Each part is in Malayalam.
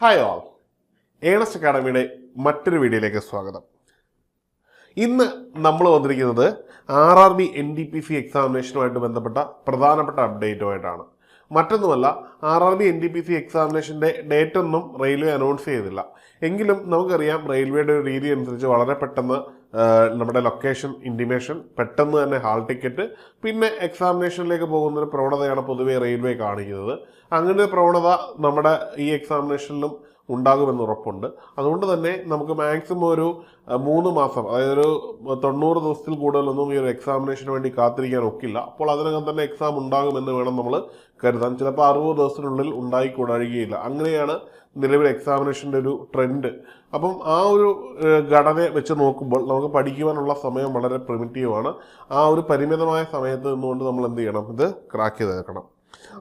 ഹായ് ഓൾ ഏണസ് അക്കാഡമിയുടെ മറ്റൊരു വീഡിയോയിലേക്ക് സ്വാഗതം. ഇന്ന് നമ്മൾ വന്നിരിക്കുന്നത് R R B N D P C എക്സാമിനേഷനുമായിട്ട് ബന്ധപ്പെട്ട പ്രധാനപ്പെട്ട അപ്ഡേറ്റുമായിട്ടാണ് മറ്റൊന്നുമല്ല R R B N D P C എക്സാമിനേഷന്റെ date ഒന്നും റെയിൽവേ അനൗൺസ് ചെയ്തില്ല. എങ്കിലും നമുക്കറിയാം റെയിൽവേയുടെ ഒരു രീതി അനുസരിച്ച് വളരെ പെട്ടെന്ന് നമ്മുടെ ലൊക്കേഷൻ ഇന്റിമേഷൻ പെട്ടെന്ന് തന്നെ ഹാൾ ടിക്കറ്റ് പിന്നെ എക്സാമിനേഷനിലേക്ക് പോകുന്ന ഒരു പ്രവണതയാണ് പൊതുവേ റെയിൽവേ കാണിക്കുന്നത്. അങ്ങനെ പ്രവണത നമ്മുടെ ഈ എക്സാമിനേഷനിലും ഉണ്ടാകുമെന്ന് ഉറപ്പുണ്ട്. അതുകൊണ്ട് തന്നെ നമുക്ക് മാക്സിമം ഒരു മൂന്ന് മാസം അതായത് ഒരു തൊണ്ണൂറ് ദിവസത്തിൽ കൂടുതലൊന്നും ഈ ഒരു എക്സാമിനേഷന് വേണ്ടി കാത്തിരിക്കാൻ ഒക്കില്ല. അപ്പോൾ അതിനകം തന്നെ എക്സാം ഉണ്ടാകുമെന്ന് വേണം നമ്മൾ കരുതാൻ. ചിലപ്പോൾ അറുപത് ദിവസത്തിനുള്ളിൽ ഉണ്ടായിക്കൂടാഴുകയില്ല അങ്ങനെയാണ് നിലവിൽ എക്സാമിനേഷന്റെ ഒരു ട്രെൻഡ് അപ്പം ആ ഒരു ഘടന വെച്ച് നോക്കുമ്പോൾ നമുക്ക് പഠിക്കുവാനുള്ള സമയം വളരെ പ്രിമിറ്റീവാണ് ആ ഒരു പരിമിതമായ സമയത്ത് നിന്നുകൊണ്ട് നമ്മൾ എന്ത് ചെയ്യണം? ഇത് ക്രാക്ക് ചെയ്തേക്കണം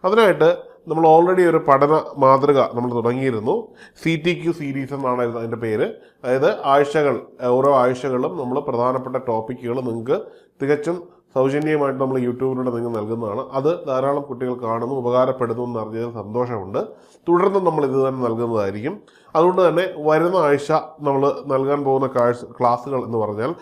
അതിനായിട്ട് നമ്മൾ ഓൾറെഡി ഒരു പഠന മാതൃക നമ്മൾ തുടങ്ങിയിരുന്നു. സി ടി ക്യു സീരീസ് എന്നാണ് അതിന്റെ പേര്. അതായത് ആഴ്ചകൾ ഓരോ ആഴ്ചകളിലും നമ്മൾ പ്രധാനപ്പെട്ട ടോപ്പിക്കുകൾ നിങ്ങൾക്ക് തികച്ചും സൗജന്യമായിട്ട് നമ്മൾ യൂട്യൂബിലൂടെ നിങ്ങൾ നൽകുന്നതാണ്. അത് ധാരാളം കുട്ടികൾ കാണുന്നു ഉപകാരപ്പെടുന്നു എന്ന് അറിഞ്ഞതിൽ സന്തോഷമുണ്ട്. തുടർന്നും നമ്മൾ ഇത് തന്നെ നൽകുന്നതായിരിക്കും. അതുകൊണ്ട് തന്നെ വരുന്ന ആഴ്ച നമ്മൾ നൽകാൻ പോകുന്ന കാഴ്ച ക്ലാസ്സുകൾ എന്ന് പറഞ്ഞാൽ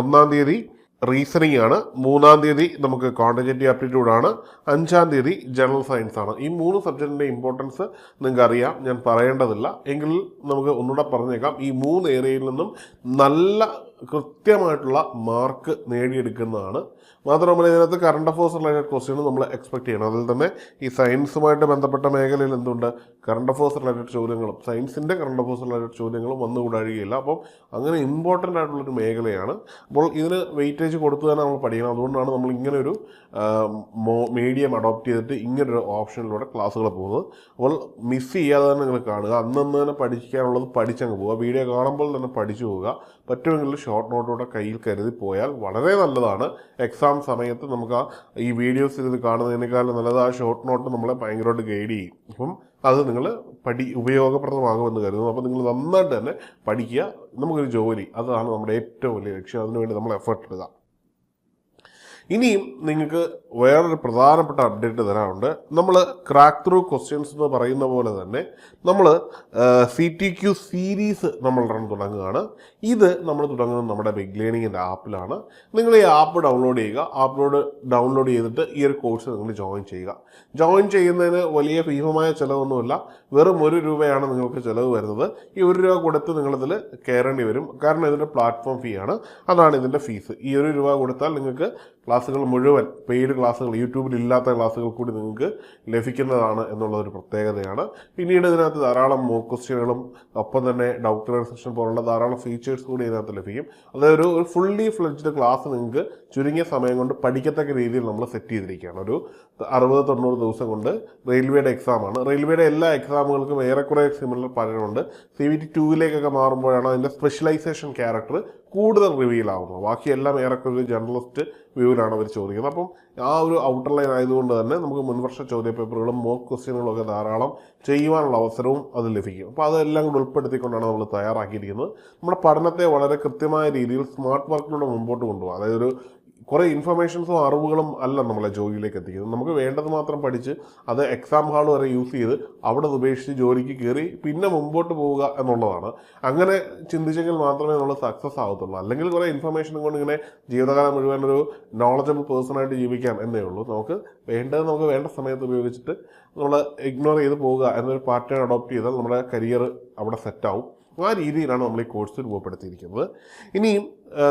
ഒന്നാം തീയതി റീസണിംഗ് ആണ്. മൂന്നാം തീയതി നമുക്ക് ക്വാണ്ടിറ്റേറ്റീവ് ആപ്റ്റിറ്റ്യൂഡ് ആണ്. അഞ്ചാം തീയതി ജനറൽ സയൻസ് ആണ്. ഈ മൂന്ന് സബ്ജക്റ്റിന്റെ ഇമ്പോർട്ടൻസ് നിങ്ങൾക്ക് അറിയാം. ഞാൻ പറയേണ്ടതില്ല. എങ്കിൽ നമുക്ക് ഒന്നുകൂടെ പറഞ്ഞേക്കാം. ഈ മൂന്ന് ഏരിയയിൽ നിന്നും നല്ല കൃത്യമായിട്ടുള്ള മാർക്ക് നേടിയെടുക്കുന്നതാണ്. മാത്രമല്ല ഇതിനകത്ത് കറണ്ട് അഫയേഴ്സ് റിലേറ്റഡ് ക്വസ്റ്റ്യൻ നമ്മൾ എക്സ്പെക്ട് ചെയ്യണം. അതിൽ തന്നെ ഈ സയൻസുമായിട്ട് ബന്ധപ്പെട്ട മേഖലയിൽ എന്തുണ്ട്? കറണ്ട് അഫയേഴ്സ് റിലേറ്റഡ് ചോദ്യങ്ങളും സയൻസിന്റെ കറണ്ട് അഫയേഴ്സ് റിലേറ്റഡ് ചോദ്യങ്ങളും വന്നുകൂടാഴുകയില്ല. അപ്പം അങ്ങനെ ഇമ്പോർട്ടന്റ് ആയിട്ടുള്ളൊരു മേഖലയാണ്. അപ്പോൾ ഇതിന് വെയിറ്റേജ് കൊടുത്തു തന്നെ നമ്മൾ പഠിക്കണം. അതുകൊണ്ടാണ് നമ്മൾ ഇങ്ങനെ ഒരു മീഡിയം അഡോപ്റ്റ് ചെയ്തിട്ട് ഇങ്ങനൊരു ഓപ്ഷനിലൂടെ ക്ലാസ്സുകൾ പോകുന്നത്. അപ്പോൾ മിസ് ചെയ്യാതെ തന്നെ നിങ്ങൾ കാണുക. അന്നന്ന് തന്നെ പഠിക്കാനുള്ളത് പഠിച്ചങ്ങ് പോവുക. വീഡിയോ കാണുമ്പോൾ തന്നെ പഠിച്ചു പോവുക. പറ്റുമെങ്കിൽ ഷോർട്ട് നോട്ടോടെ കയ്യിൽ കരുതി പോയാൽ വളരെ നല്ലതാണ്. എക്സാം സമയത്ത് നമുക്ക് ആ ഈ വീഡിയോസ് ഇത് കാണുന്നതിനേക്കാളും നല്ലത് ആ ഷോർട്ട് നോട്ട് നമ്മളെ ഭയങ്കരമായിട്ട് ഗൈഡ് ചെയ്യും. അപ്പം അത് നിങ്ങൾ പഠി ഉപയോഗപ്രദമാകുമെന്ന് കരുതുന്നു. അപ്പോൾ നിങ്ങൾ നന്നായിട്ട് തന്നെ പഠിക്കുക. നമുക്കൊരു ജോലി. അതാണ് നമ്മുടെ ഏറ്റവും വലിയ ലക്ഷ്യം. അതിനുവേണ്ടി നമ്മൾ എഫേർട്ട് ഇടുക. ഇനിയും നിങ്ങൾക്ക് വേറൊരു പ്രധാനപ്പെട്ട അപ്ഡേറ്റ് തരാനുണ്ട്. നമ്മൾ ക്രാക്ക് ത്രൂ ക്വസ്റ്റ്യൻസ് എന്ന് പറയുന്ന പോലെ തന്നെ നമ്മൾ സി ടി ക്യു സീരീസ് നമ്മൾ റൺ തുടങ്ങുകയാണ്. ഇത് നമ്മൾ തുടങ്ങുന്നത് നമ്മുടെ ബിഗ് ലേണിങ്ങിന്റെ ആപ്പിലാണ് നിങ്ങൾ ഈ ആപ്പ് ഡൗൺലോഡ് ചെയ്യുക. ആപ്പിലോട് ഡൗൺലോഡ് ചെയ്തിട്ട് ഈ ഒരു കോഴ്സ് നിങ്ങൾ ജോയിൻ ചെയ്യുക. ജോയിൻ ചെയ്യുന്നതിന് വലിയ ഭീമമായ ചിലവൊന്നുമില്ല. വെറും ഒരു രൂപയാണ് നിങ്ങൾക്ക് ചിലവ് വരുന്നത്. ഈ ഒരു രൂപ കൊടുത്ത് നിങ്ങളിതിൽ കയറേണ്ടി വരും. കാരണം ഇതിന്റെ പ്ലാറ്റ്ഫോം ഫീ ആണ്. അതാണ് ഇതിന്റെ ഫീസ് ഈ ഒരു രൂപ കൊടുത്താൽ നിങ്ങൾക്ക് ക്ലാസ്സുകൾ മുഴുവൻ പെയ്ഡ് ക്ലാസ്സുകൾ യൂട്യൂബിൽ ഇല്ലാത്ത ക്ലാസ്സുകൾ കൂടി നിങ്ങൾക്ക് ലഭിക്കുന്നതാണ് എന്നുള്ള ഒരു പ്രത്യേകതയാണ്. പിന്നീട് ഇതിനകത്ത് ധാരാളം മോക്ക് ക്വസ്റ്റ്യനുകളും ഒപ്പം തന്നെ ഡൗട്ട് സെഷൻ പോലുള്ള ധാരാളം ഫീച്ചേഴ്സ് കൂടി ഇതിനകത്ത് ലഭിക്കും. അതായത് ഒരു ഫുള്ളി ഫ്ലെഡ്ജ്ഡ് ക്ലാസ് നിങ്ങൾക്ക് ചുരുങ്ങിയ സമയം കൊണ്ട് പഠിക്കത്തക്ക രീതിയിൽ നമ്മൾ സെറ്റ് ചെയ്തിരിക്കുകയാണ്. ഒരു അറുപത് തൊണ്ണൂറ് ദിവസം കൊണ്ട് റെയിൽവേയുടെ എക്സാമാണ് റെയിൽവേയുടെ എല്ലാ എക്സാമുകൾക്കും ഏറെക്കുറെ സിമിലർ പലരുണ്ട് സി വി ടി ടൂവിലേക്കൊക്കെ മാറുമ്പോഴാണ് അതിന്റെ സ്പെഷ്യലൈസേഷൻ ക്യാരക്ടർ കൂടുതൽ റിവീൽ ആവുന്നത് ബാക്കിയെല്ലാം ഏറെക്കുറെ ജേർണലിസ്റ്റ് വ്യൂവിലാണ് അവർ ചോദിക്കുന്നത്. അപ്പം ആ ഒരു ഔട്ടർ ലൈൻ ആയതുകൊണ്ട് തന്നെ നമുക്ക് മുൻവർഷ ചോദ്യ പേപ്പറുകളും മോക്ക് ക്വസ്റ്റ്യനുകളും ഒക്കെ ധാരാളം ചെയ്യുവാനുള്ള അവസരവും അത് ലഭിക്കും. അപ്പോൾ അതെല്ലാം കൂടി ഉൾപ്പെടുത്തിക്കൊണ്ടാണ് നമ്മൾ തയ്യാറാക്കിയിരിക്കുന്നത്. നമ്മുടെ പഠനത്തെ വളരെ കൃത്യമായ രീതിയിൽ സ്മാർട്ട് വർക്കിലൂടെ മുമ്പോട്ട് കൊണ്ടുപോകാം. അതായത് ഒരു കുറേ ഇൻഫർമേഷൻസും അറിവുകളും അല്ല നമ്മളെ ജോലിയിലേക്ക് എത്തിക്കുന്നത്. നമുക്ക് വേണ്ടത് മാത്രം പഠിച്ച് അത് എക്സാം ഹാൾ വരെ യൂസ് ചെയ്ത് അവിടെ ഉപേക്ഷിച്ച് ജോലിക്ക് കയറി പിന്നെ മുമ്പോട്ട് പോവുക എന്നുള്ളതാണ്. അങ്ങനെ ചിന്തിച്ചെങ്കിൽ മാത്രമേ നമ്മൾ സക്സസ് ആവത്തുള്ളൂ. അല്ലെങ്കിൽ കുറേ ഇൻഫർമേഷൻ കൊണ്ട് ഇങ്ങനെ ജീവിതകാലം മുഴുവൻ ഒരു നോളജബിൾ പേഴ്സണായിട്ട് ജീവിക്കാം എന്നേ ഉള്ളൂ. നമുക്ക് വേണ്ടത് നമുക്ക് വേണ്ട സമയത്ത് ഉപയോഗിച്ചിട്ട് നമ്മൾ ഇഗ്നോർ ചെയ്ത് പോവുക എന്നൊരു പാറ്റേൺ അഡോപ്റ്റ് ചെയ്താൽ നമ്മുടെ കരിയർ അവിടെ സെറ്റാവും ആ രീതിയിലാണ് നമ്മൾ ഈ കോഴ്സ് രൂപപ്പെടുത്തിയിരിക്കുന്നത്. ഇനിയും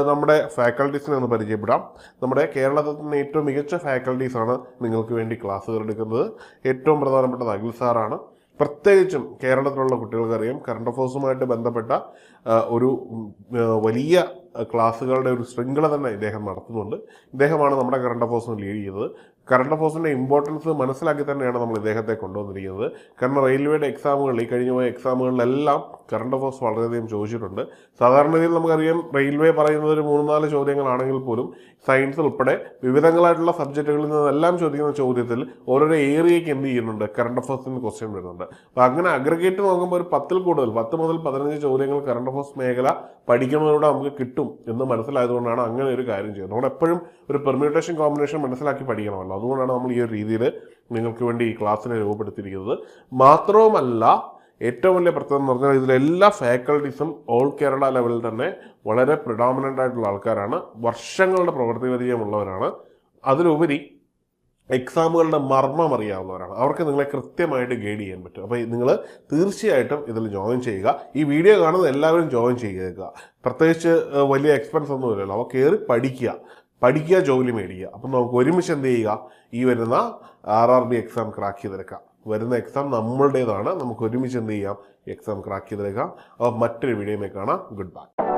നമ്മുടെ ഫാക്കൽറ്റീസിനെ ഒന്ന് പരിചയപ്പെടാം. നമ്മുടെ കേരളത്തിൽ ഏറ്റവും മികച്ച ഫാക്കൽറ്റീസാണ് നിങ്ങൾക്ക് വേണ്ടി ക്ലാസ്സുകൾ എടുക്കുന്നത്. ഏറ്റവും പ്രധാനപ്പെട്ടത് അഖിൽ സാറാണ്. പ്രത്യേകിച്ചും കേരളത്തിലുള്ള കുട്ടികൾക്കറിയാം കറണ്ട് അഫയേഴ്സുമായിട്ട് ബന്ധപ്പെട്ട ഒരു വലിയ ക്ലാസ്സുകളുടെ ഒരു ശൃംഖല തന്നെ ഇദ്ദേഹം നടത്തുന്നുണ്ട്. ഇദ്ദേഹമാണ് നമ്മുടെ കറണ്ട് അഫയേഴ്സിന് ലീഡ് ചെയ്തത്. കറണ്ട് അഫയേഴ്സിന്റെ ഇമ്പോർട്ടൻസ് മനസ്സിലാക്കി തന്നെയാണ് നമ്മൾ ഇദ്ദേഹത്തെ കൊണ്ടുവന്നിരിക്കുന്നത്. കാരണം റെയിൽവേയുടെ എക്സാമുകൾ ഈ കഴിഞ്ഞ പോയ എക്സാമുകളിലെല്ലാം കറണ്ട് അഫയേഴ്സ് വളരെയധികം ചോദിച്ചിട്ടുണ്ട്. സാധാരണഗതിയിൽ നമുക്കറിയാം റെയിൽവേ പറയുന്നത് ഒരു മൂന്ന് നാല് ചോദ്യങ്ങളാണെങ്കിൽ പോലും സയൻസ് ഉൾപ്പെടെ വിവിധങ്ങളായിട്ടുള്ള സബ്ജക്റ്റുകളിൽ നിന്നെല്ലാം ചോദിക്കുന്ന ചോദ്യത്തിൽ ഓരോരോ ഏരിയയ്ക്ക് എന്ത് ചെയ്യുന്നുണ്ട് കറണ്ട് അഫയേഴ്സിന് ക്വസ്റ്റ്യൻ വരുന്നുണ്ട്. അപ്പോൾ അങ്ങനെ അഗ്രഗേറ്റ് നോക്കുമ്പോൾ ഒരു പത്തിൽ കൂടുതൽ പത്ത് മുതൽ പതിനഞ്ച് ചോദ്യങ്ങൾ കറണ്ട് അഫയേഴ്സ് മേഖല പഠിക്കുന്നതിലൂടെ നമുക്ക് കിട്ടും എന്ന് മനസ്സിലായതുകൊണ്ടാണ് അങ്ങനെ ഒരു കാര്യം ചെയ്യുന്നത്. നമ്മൾ എപ്പോഴും ഒരു പെർമ്യൂട്ടേഷൻ കോമ്പിനേഷൻ മനസ്സിലാക്കി പഠിക്കണമല്ലോ. അതുകൊണ്ടാണ് നമ്മൾ ഈ ഒരു രീതിയിൽ നിങ്ങൾക്ക് വേണ്ടി ഈ ക്ലാസ്സിനെ രൂപപ്പെടുത്തിയിരിക്കുന്നത്. മാത്രവുമല്ല ഏറ്റവും വലിയ പ്രത്യേകത എന്ന് പറഞ്ഞാൽ ഇതിലെല്ലാ ഫാക്കൽറ്റീസും ഓൾ കേരള ലെവലിൽ തന്നെ വളരെ പ്രിഡോമിനന്റ് ആയിട്ടുള്ള ആൾക്കാരാണ്. വർഷങ്ങളുടെ പ്രവൃത്തി പരിചയമുള്ളവരാണ് അതിലുപരി എക്സാമുകളുടെ മർമ്മം അറിയാവുന്നവരാണ്. അവർക്ക് നിങ്ങളെ കൃത്യമായിട്ട് ഗൈഡ് ചെയ്യാൻ പറ്റും. അപ്പോൾ നിങ്ങൾ തീർച്ചയായിട്ടും ഇതിൽ ജോയിൻ ചെയ്യുക. ഈ വീഡിയോ കാണുന്ന എല്ലാവരും ജോയിൻ ചെയ്യുക പ്രത്യേകിച്ച് വലിയ എക്സ്പെൻസ് ഒന്നും ഇല്ലല്ലോ. അപ്പോൾ കയറി പഠിക്കുക. പഠിക്കുക ജോലി മേടിക്കുക. അപ്പം നമുക്ക് ഒരുമിച്ച് എന്ത് ചെയ്യുക? ഈ വരുന്ന R R B exam crack ചെയ്തെടുക്കാം. വരുന്ന എക്സാം നമ്മളുടേതാണ്. നമുക്ക് ഒരുമിച്ച് എന്ത് ചെയ്യാം? എക്സാം ക്രാക്ക് ചെയ്തെടുക്കാം അപ്പോൾ മറ്റൊരു വീഡിയോയിൽ കാണാം. Good bye